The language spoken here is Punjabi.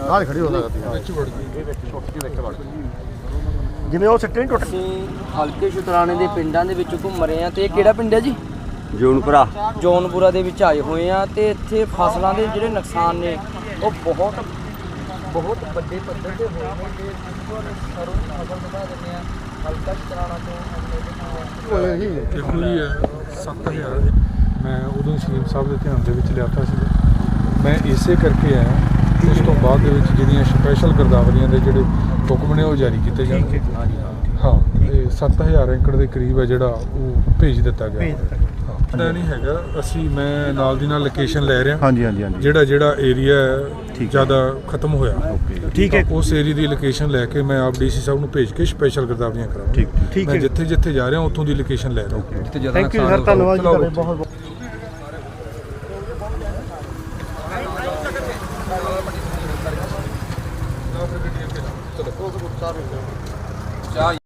ਨਾਲ ਖੜੀ ਹੋ ਸਕਦੀ ਹੈ ਵਿੱਚ ਵੜ ਗਈ ਜਿਵੇਂ ਉਹ ਸਿੱਟੇ ਨਹੀਂ ਟੁੱਟ ਅਸੀਂ ਹਲਕੇ ਸ਼ੁਤਰਾਣੇ ਦੇ ਪਿੰਡਾਂ ਦੇ ਵਿੱਚ ਘੁੰਮ ਰਹੇ ਆ ਤੇ ਇਹ ਕਿਹੜਾ ਪਿੰਡ ਹੈ ਜੀ? ਜੂਨਪੁਰਾ। ਜੌਨਪੁਰਾ ਦੇ ਵਿੱਚ ਆਏ ਹੋਏ ਆ ਤੇ ਇੱਥੇ ਫਸਲਾਂ ਦੇ ਜਿਹੜੇ ਨੁਕਸਾਨ ਨੇ ਉਹ ਬਹੁਤ ਬਹੁਤ ਵੱਡੇ ਪੱਧਰ ਤੇ ਹੋਏ ਨੇ ਤੇ ਤੁਹਾਨੂੰ ਸਰੋਂ ਦੀ ਫਸਲ ਦਿਖਾ ਦਿੰਦੇ ਆ ਹਲਕਾ ਸ਼ੁਤਰਾਣਾ ਤੋਂ ਦੇਖੋ ਜੀ ਇਹ 7000 ਮੈਂ ਉਦੋਂ ਸੀਐਮ ਸਾਹਿਬ ਦੇ ਧਿਆਨ ਦੇ ਵਿੱਚ ਲਿਆਤਾ ਸੀ। ਮੈਂ ਇਸੇ ਕਰਕੇ ਆਇਆ ਉਸ ਤੋਂ ਬਾਅਦ ਦੇ ਵਿੱਚ ਜਿਹੜੀਆਂ ਸਪੈਸ਼ਲ ਗਰਦਾਵਰੀਆਂ ਦੇ ਜਿਹੜੇ ਹੁਕਮ ਨੇ ਉਹ ਜਾਰੀ ਕੀਤੇ ਜਾਣਗੇ ਹਾਂ ਇਹ 7000 ਏਕੜ ਦੇ ਕਰੀਬ ਹੈ ਜਿਹੜਾ ਉਹ ਭੇਜ ਦਿੱਤਾ ਗਿਆ। ਹਾਂ। ਨਹੀਂ ਹੈਗਾ ਅਸੀਂ ਮੈਂ ਨਾਲ ਦੀ ਨਾਲ ਲੋਕੇਸ਼ਨ ਲੈ ਰਿਹਾ। ਹਾਂਜੀ ਹਾਂਜੀ ਹਾਂਜੀ। ਜਿਹੜਾ ਜਿਹੜਾ ਏਰੀਆ। ਜ਼ਿਆਦਾ ਖਤਮ ਹੋਇਆ। ਠੀਕ ਹੈ। ਉਸ ਏਰੀਆ ਦੀ ਲੋਕੇਸ਼ਨ ਲੈ ਕੇ ਮੈਂ ਆਪ ਡੀਸੀ ਸਾਹਿਬ ਨੂੰ ਭੇਜ ਕੇ ਸਪੈਸ਼ਲ ਗਰਦਾਵਰੀਆਂ ਕਰਾਵਾਂਗਾ। ਠੀਕ ਠੀਕ। ਹੈ। ਜਿੱਥੇ ਜਿੱਥੇ ਜਾ ਰਿਹਾ ਉੱਥੋਂ ਦੀ ਲੋਕੇਸ਼ਨ ਲੈ ਰਿਹਾ। ਥੈਂਕ ਯੂ ਸਰ ਧੰਨਵਾਦ ਜੀ। ਤੁਹਾਡੇ ਬਹੁਤ ਬਹੁਤ ਚਾਹ